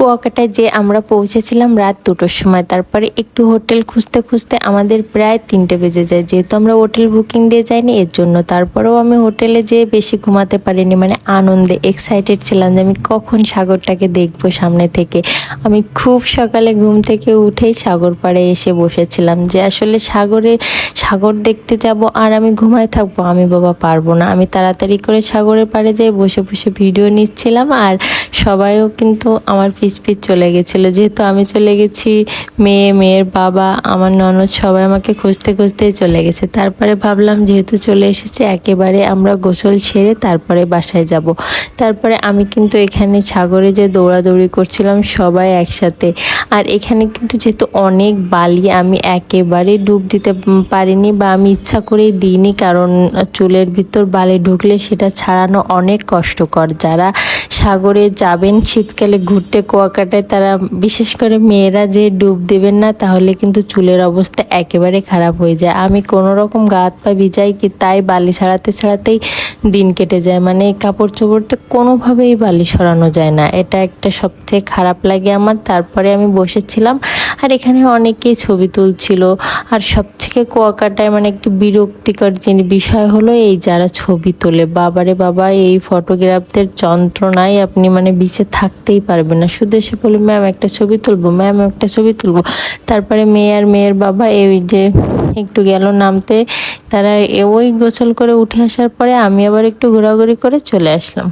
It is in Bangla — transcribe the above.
কুয়াকাটায় যে আমরা পৌঁছেছিলাম রাত দুটোর সময়, তারপরে একটু হোটেল খুঁজতে খুঁজতে আমাদের প্রায় তিনটে বেজে যায়। যেহেতু আমরা হোটেল বুকিং দিয়ে যাইনি, এর জন্য তারপরেও আমি হোটেলে যেয়ে বেশি ঘুমাতে পারিনি মানে আনন্দে এক্সাইটেড ছিলাম যে আমি কখন সাগরটাকে দেখব সামনে থেকে। আমি খুব সকালে ঘুম থেকে উঠেই সাগর পাড়ে এসে বসেছিলাম যে আসলে সাগরে, সাগর দেখতে যাব আর আমি ঘুমায় থাকব, আমি বাবা পারব না। আমি তাড়াতাড়ি করে সাগরের পাড়ে যেয়ে বসে বসে ভিডিও নিচ্ছিলাম আর সবাইও কিন্তু আমার পিছ পিছ চলে গেছিল। যেহেতু আমি চলে গেছি, মেয়ে, মেয়ের বাবা, আমার ননদ সবাই আমাকে খুঁজতে খুঁজতেই চলে গেছে। তারপরে ভাবলাম যেহেতু চলে এসেছে, একেবারে আমরা গোসল সেরে তারপরে বাসায় যাব। তারপরে আমি কিন্তু এখানে সাগরে যে দৌড়াদৌড়ি করছিলাম সবাই একসাথে। আর এখানে কিন্তু যেহেতু অনেক বালি, আমি একেবারে ডুব দিতে পারিনি বা আমি ইচ্ছা করেই দিইনি, কারণ চুলের ভিতর বালি ঢুকলে সেটা ছাড়ানো অনেক কষ্টকর। যারা সাগরে যাবেন, শীতকালে ঘুরতে কুয়াকাটায় তারা, বিশেষ করে মেয়েরা যে ডুব দেবেন না, তাহলে কিন্তু চুলের অবস্থা একেবারে খারাপ হয়ে যায়। আমি কোনো রকম গাত পা ভিজাই কি তাই বালি ছাড়াতে ছাড়াতেই দিন কেটে যায়। মানে কাপড় চোপড় তো কোনোভাবেই বালি সরানো যায় না। এটা একটা সবচেয়ে খারাপ লাগে আমার। তারপরে আমি বসেছিলাম আর এখানে অনেকেই ছবি তুলছিল। আর সব থেকে কুয়াকাটায় মানে একটু বিরক্তিকর জিনিস বিষয় হলো, এই যারা ছবি তোলে, বাবারে বাবা, এই ফটোগ্রাফদের যন্ত্রণায় আপনি মানে বিচে থাকতেই পারবেন না। শুধু এসে বলি ম্যাম, একটা ছবি তুলবো, ম্যাম, একটা ছবি তুলবো। তারপরে মেয়ে আর মেয়ের বাবা এই যে একটু গেল নামতে, তারা ওই গোসল করে উঠে আসার পরে আমি আবার একটু ঘোরাঘুরি করে চলে আসলাম।